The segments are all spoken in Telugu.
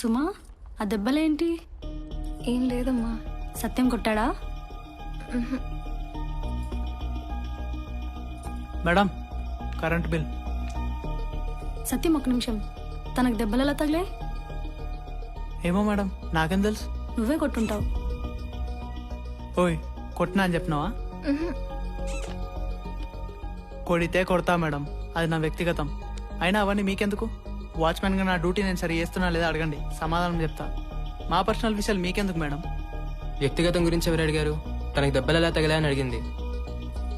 సుమా ఆ దెబ్బలేంటి? ఏం లేదమ్మా. సత్యం కొట్టాడా? Madam current bill. సత్యం ఒక నిమిషం. తనకు దెబ్బలు ఎలా తగిలే ఏమో మేడం నాకేం తెలుసు. నువ్వే కొట్టుంటావు. ఓయ్ కొట్టినా అని చెప్పినావా? కొడితే కొడతా మేడం అది నా వ్యక్తిగతం. అయినా అవన్నీ మీకెందుకు? వాచ్మెన్గా నా డ్యూటీ నేను సరి చేస్తున్నా లేదా అడగండి. సమాధానం చెప్తా. మా పర్సనల్ విషయాలు మీకెందుకు మేడం? వ్యక్తిగతం గురించి ఎవరు అడిగారు? తనకి దెబ్బలు ఎలా తగిలాయని అడిగింది.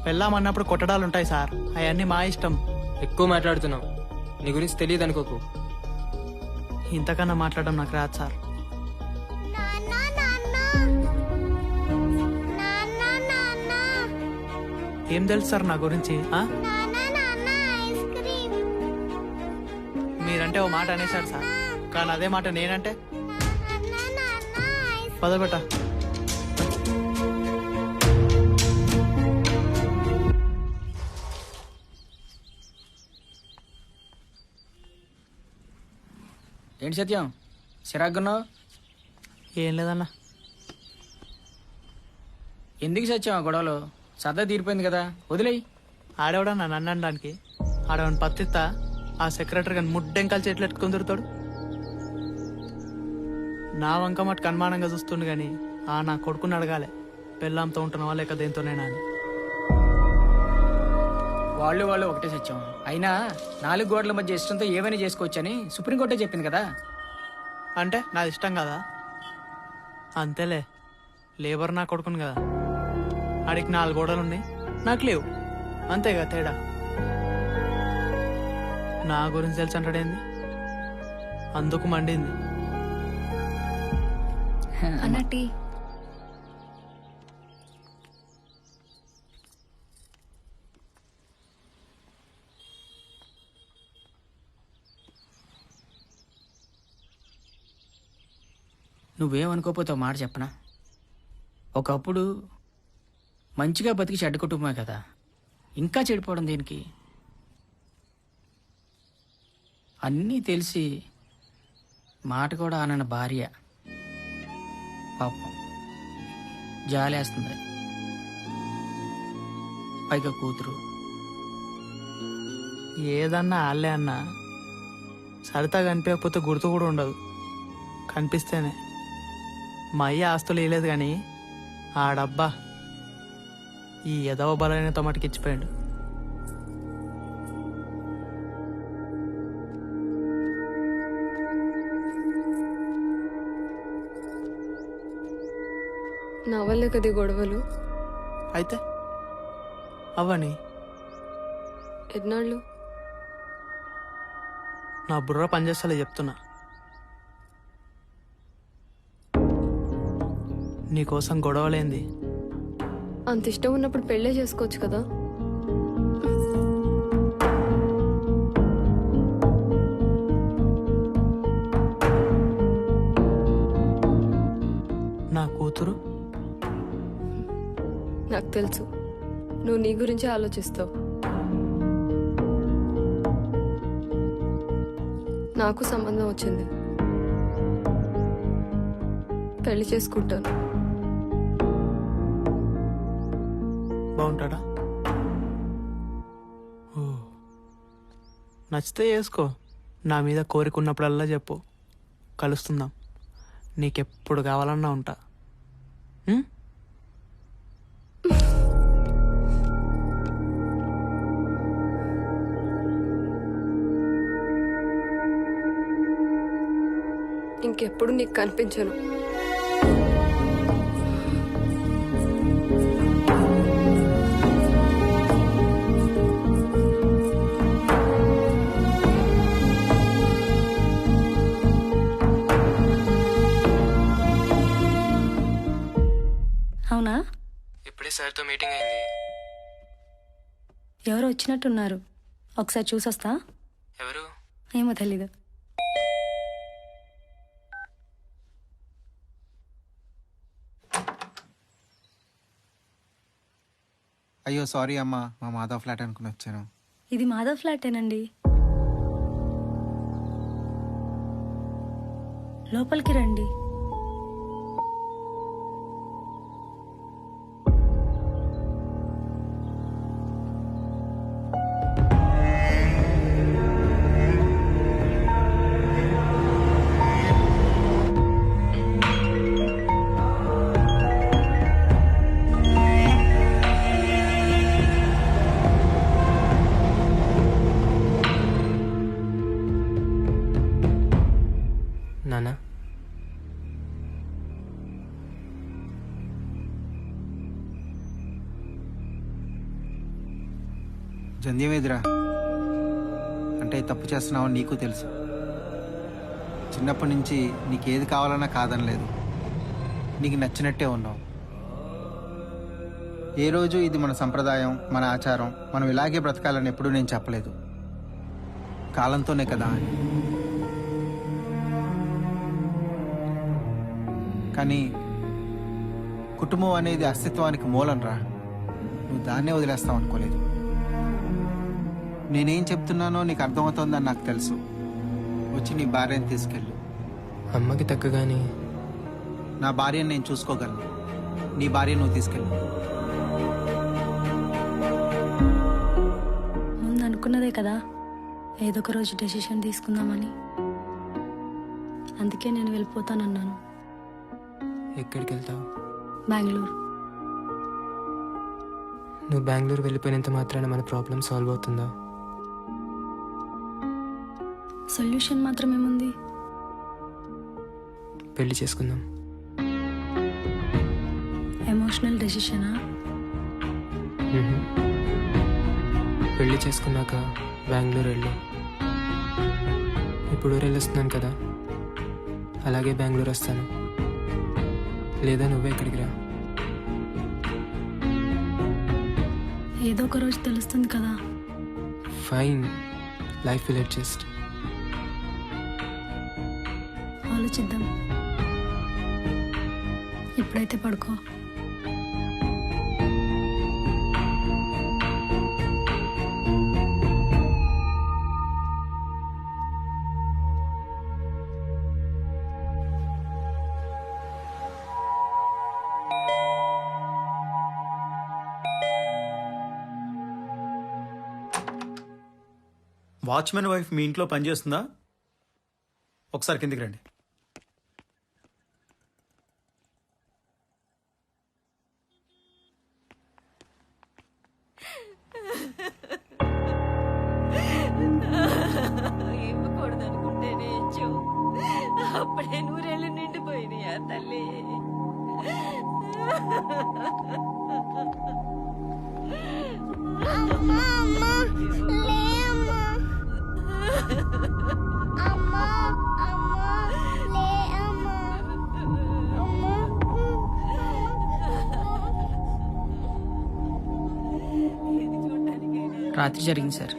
వెళ్ళామన్నప్పుడు కొట్టడాలు ఉంటాయి సార్. అవన్నీ మా ఇష్టం. ఎక్కువ మాట్లాడుతున్నావు నీ గురించి తెలియదు అనుకోకు. ఇంతకన్నా మాట్లాడడం నాకు రాదు సార్. ఏం తెలుసు సార్ నా గురించి ఆ? మీరంటే ఓ మాట అనేసారు సార్. కానీ అదే మాట నేనంటే? పదబెట్ట ఏంటి సత్యం? చిరాకున్నావు ఏం లేదన్నా. ఎందుకు సత్యం ఆ గొడవలు? సరదా తీరిపోయింది కదా. వదిలేయి. ఆడేవాడన్నా నన్ను అనడానికి? ఆడవని పత్తిత్తా ఆ సెక్రటరీ గాని ముడ్డెంకాలు చెట్లు ఎట్టుకుని తిరుగుతాడు? నా వంక మటుకు అనుమానంగా చూస్తుండు గాని ఆ నా కొడుకుని అడగాలి. పెళ్ళాంతో ఉంటున్నావా లేక దేంతోనేనా అని. వాళ్ళు వాళ్ళు ఒకటే సత్యం. అయినా నాలుగు గోడల మధ్య ఇష్టంతో ఏమైనా చేసుకోవచ్చని సుప్రీంకోర్టే చెప్పింది కదా. అంటే నాది ఇష్టం కదా? అంతేలే. లేబర్ నా కొడుకుని కదా. ఆడికి నాలుగు గోడలు ఉన్నాయి నాకు లేవు. అంతేగా తేడా? నా గురించి తెలిసి అంటాడేంది? అందుకు మండింది. అన్నట్టి నువ్వేమనుకోపోతే ఒక మాట చెప్పనా? ఒకప్పుడు మంచిగా బతికి చెడ్డ కుటుంబమే కదా. ఇంకా చెడిపోవడం దేనికి? అన్నీ తెలిసి మాట కూడా ఆనన్న భార్య. పాపం. జాలేస్తుంది. పైగా కూతురు. ఏదన్నా ఆళ్ళే అన్నా సరితా కనిపించకపోతే గుర్తు కూడా ఉండదు. కనిపిస్తేనే. మా అయ్య ఆస్తులు వేయలేదు కానీ ఆ డబ్బా ఈ ఎదవ బలైన తమటికి నా వల్లే కదా గొడవలు? అయితే? అవని? ఎన్నాళ్ళు? నా బుర్ర పనిచేస్తలే చెప్తున్నా. నీకోసం గొడవలేంది. అంత ఇష్టం ఉన్నప్పుడు పెళ్ళే చేసుకోవచ్చు కదా? నాకు తెలుసు. నువ్వు నీ గురించే ఆలోచిస్తావు. నాకు సంబంధం వచ్చింది. పెళ్ళి చేసుకుంటాను. బాగుంటాడా? నచ్చితే చేసుకో. నా మీద కోరిక ఉన్నప్పుడల్లా చెప్పు. కలుస్తుందాం. నీకెప్పుడు కావాలన్నా ఉంటా. ఇంకెప్పుడు నీకు కనిపించను. అవునా? ఇప్పుడే సార్తో మీటింగ్ అయింది. ఎవరో వచ్చినట్టున్నారు. ఒకసారి చూసొస్తా. ఎవరు? ఏమో తెలీదు. అయ్యో సారీ అమ్మా. మా మాధవ్ ఫ్లాట్ అనుకుని వచ్చాను. ఇది మాధవ్ ఫ్లాటేనండి. లోపలికి రండి. జంధ్యమేదిరా అంటే తప్పు చేస్తున్నావు నీకు తెలుసు. చిన్నప్పటి నుంచి నీకేది కావాలన్నా కాదనలేదు. నీకు నచ్చినట్టే ఉన్నావు. ఏ రోజు ఇది మన సంప్రదాయం మన ఆచారం మనం ఇలాగే బ్రతకాలని ఎప్పుడూ నేను చెప్పలేదు. కాలంతోనే కదా. కానీ కుటుంబం అనేది అస్తిత్వానికి మూలంరా. నువ్వు దాన్నే వదిలేస్తావు అనుకోలేదు నేనేం చెప్తున్నానో నీకు అర్థమవుతోందని నాకు తెలుసు. వచ్చి నీ భార్యని తీసుకెళ్ళు. అమ్మకి తగ్గగానే. నా భార్యను నేను చూసుకోగలను. నీ భార్య నువ్వు తీసుకెళ్ళు. ముందు అనుకున్నదే కదా ఏదో ఒక రోజు డెసిషన్ తీసుకుందామని. అందుకే నేను వెళ్ళిపోతానన్నాను. ఎక్కడికి వెళ్తావు బెంగళూరు. నువ్వు బెంగళూరు వెళ్ళిపోయినంత మాత్రాన మన ప్రాబ్లం సాల్వ్ అవుతుందా? సొల్యూషన్ మాత్రం ఏముంది పెళ్ళి చేసుకుందాం. ఎమోషనల్ డెసిషనా. పెళ్ళి చేసుకున్నాక బెంగళూరు వెళ్ళు. ఇప్పుడు ఊరు వెళ్ళొస్తున్నాను కదా. అలాగే బెంగళూరు వస్తాను. లేదా నువ్వే ఇక్కడికి రా. ఏదో ఒక రోజు తెలుస్తుంది కదా. ఫైన్. Life will adjust. ఆలోచిద్దాం. ఇప్పుడైతే పడుకో. వాచ్మెన్ వైఫ్ మీ ఇంట్లో పనిచేస్తుందా? ఒకసారి కిందికి రండి. రాత్రి జరిగింది సార్.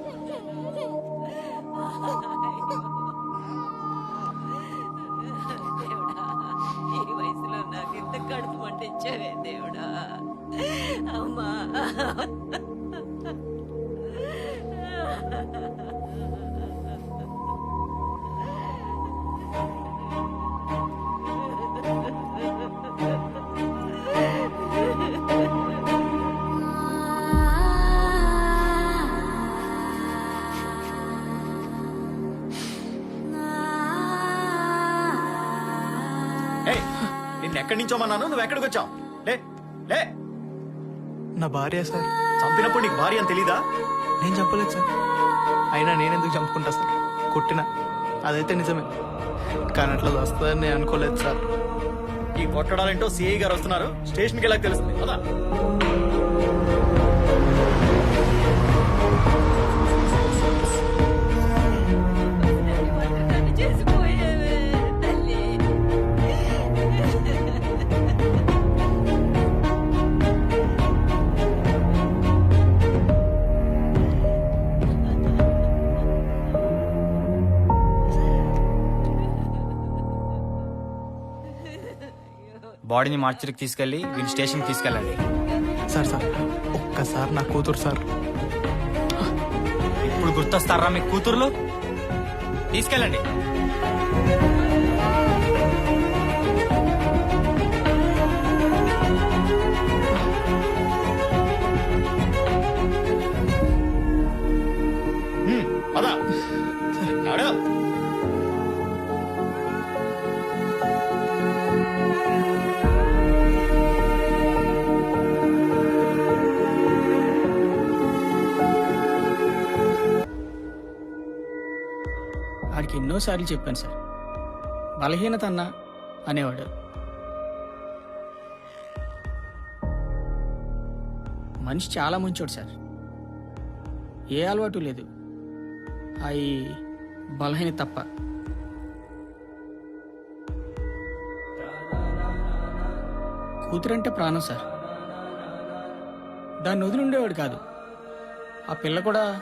ఎక్కడి నుంచో మన్నాను నువ్వు ఎక్కడికి వచ్చావు? లే లే. నా భార్య సార్. చంపినప్పుడు నీకు భార్య అని తెలీదా? నేను చంపలేదు సార్. అయినా నేనెందుకు చంపుకుంటా సార్? కొట్టిన. అదైతే నిజమే. కానీ అట్లా వస్తుందని నేను అనుకోలేదు సార్. ఈ కొట్టడాలేంటో సిఐ గారు వస్తున్నారు. స్టేషన్కి వెళ్ళాక తెలుస్తుంది. కదా బాడీని మార్చరికి తీసుకెళ్ళి వీని స్టేషన్కి తీసుకెళ్ళండి. సార్ సార్ ఒక్కసారి నా కూతురు సార్. ఇప్పుడు గుర్తొస్తారా మీ కూతుర్లు? తీసుకెళ్ళండి. ఎన్నోసార్లు చెప్పాను సార్. బలహీనత అన్నా అనేవాడు. మనిషి చాలా మంచోడు సార్. ఏ అలవాటు లేదు. అవి బలహీన తప్ప. కూతురంటే ప్రాణం సార్. దాన్ని వదిలి ఉండేవాడు కాదు. ఆ పిల్ల కూడా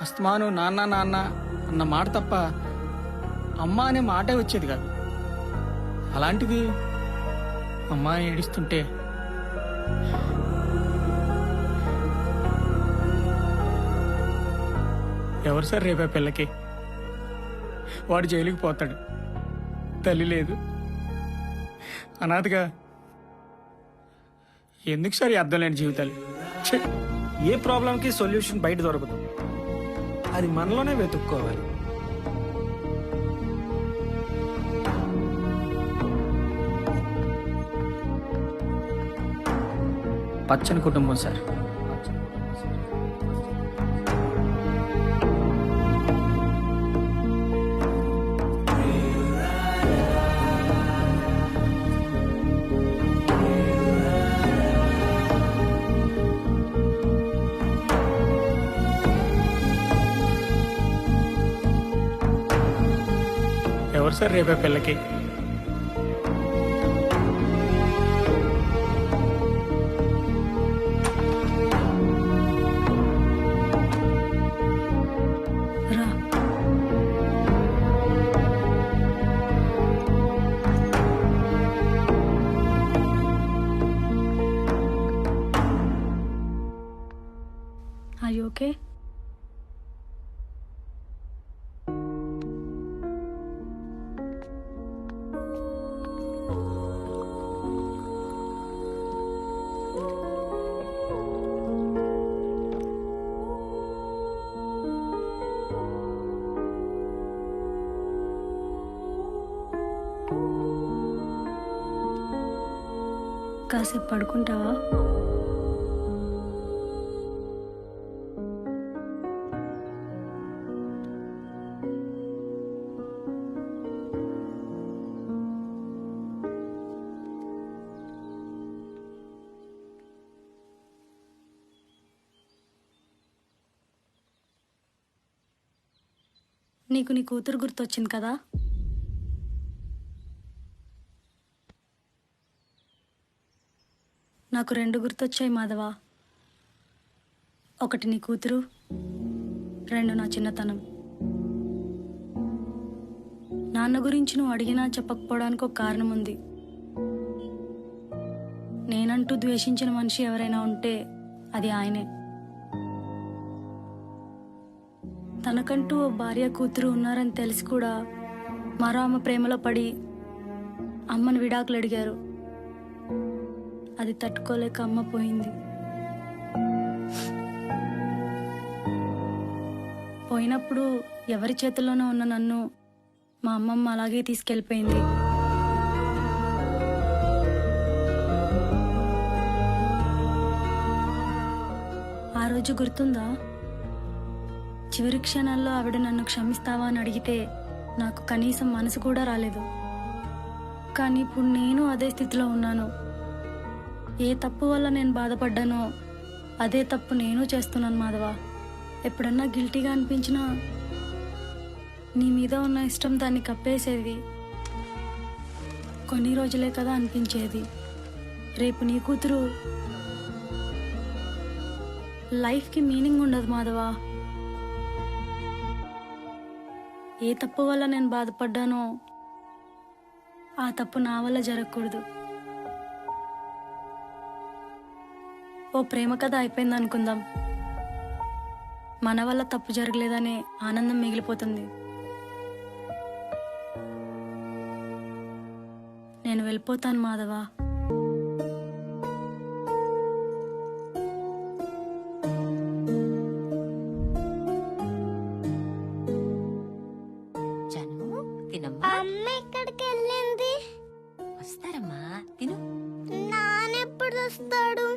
అస్తమాను నాన్న నాన్న అన్న మాట తప్ప అమ్మ అనే మాటే వచ్చేది కాదు. అలాంటిది అమ్మ ఏడుస్తుంటే ఎవరు సార్ రేపే పిల్లకి? వాడు జైలుకి పోతాడు. తల్లి లేదు. అనాథగా ఎందుకు సార్ అర్థం లేని జీవితాలు? ఏ ప్రాబ్లంకి సొల్యూషన్ బయట దొరకదు. అది మనలోనే వెతుక్కోవాలి. పచ్చని కుటుంబం సార్. సార్ రేపే పిల్లకి కాసేపు పడుకుంటావా? నీకు నీ కూతురు గుర్తొచ్చింది కదా? నాకు రెండు గుర్తొచ్చాయి మాధవ. ఒకటి నీ కూతురు రెండు నా చిన్నతనం. నాన్న గురించి నువ్వు అడిగినా చెప్పకపోవడానికి ఒక కారణం ఉంది నేనంటూ ద్వేషించిన మనిషి ఎవరైనా ఉంటే అది ఆయనే. తనకంటూ ఓ భార్య కూతురు ఉన్నారని తెలిసి కూడా మరో ఆమె ప్రేమలో పడి అమ్మని విడాకులు అడిగారు. అది తట్టుకోలేక అమ్మ పోయింది. పోయినప్పుడు ఎవరి చేతిలోనో ఉన్న నన్ను మా అమ్మమ్మ అలాగే తీసుకెళ్ళిపోయింది. ఆ రోజు గుర్తుందా? చివరి క్షణాల్లో ఆవిడ నన్ను క్షమిస్తావా అని అడిగితే నాకు కనీసం మనసు కూడా రాలేదు. కానీ ఇప్పుడు నేను అదే స్థితిలో ఉన్నాను. ఏ తప్పు వల్ల నేను బాధపడ్డానో అదే తప్పు నేను చేస్తున్నాను మాధవ. ఎప్పుడన్నా గిల్టీగా అనిపించినా నీ మీద ఉన్న ఇష్టం దాన్ని కప్పేసేది కొన్ని రోజులే కదా అనిపించేది. రేపు నీ కూతురు లైఫ్కి మీనింగ్ ఉండదు మాధవ. ఏ తప్పు వల్ల నేను బాధపడ్డానో ఆ తప్పు నా వల్ల జరగకూడదు. ఓ ప్రేమ కథ అయిపోయింది అనుకుందాం. మన వల్ల తప్పు జరగలేదనే ఆనందం మిగిలిపోతుంది. నేను వెళ్ళిపోతాను మాధవా. జను తినమ్మా. అమ్మ ఎక్కడికి వెళ్ళింది? వస్తారమ్మా తిను. నానెప్పుడు వస్తాడు?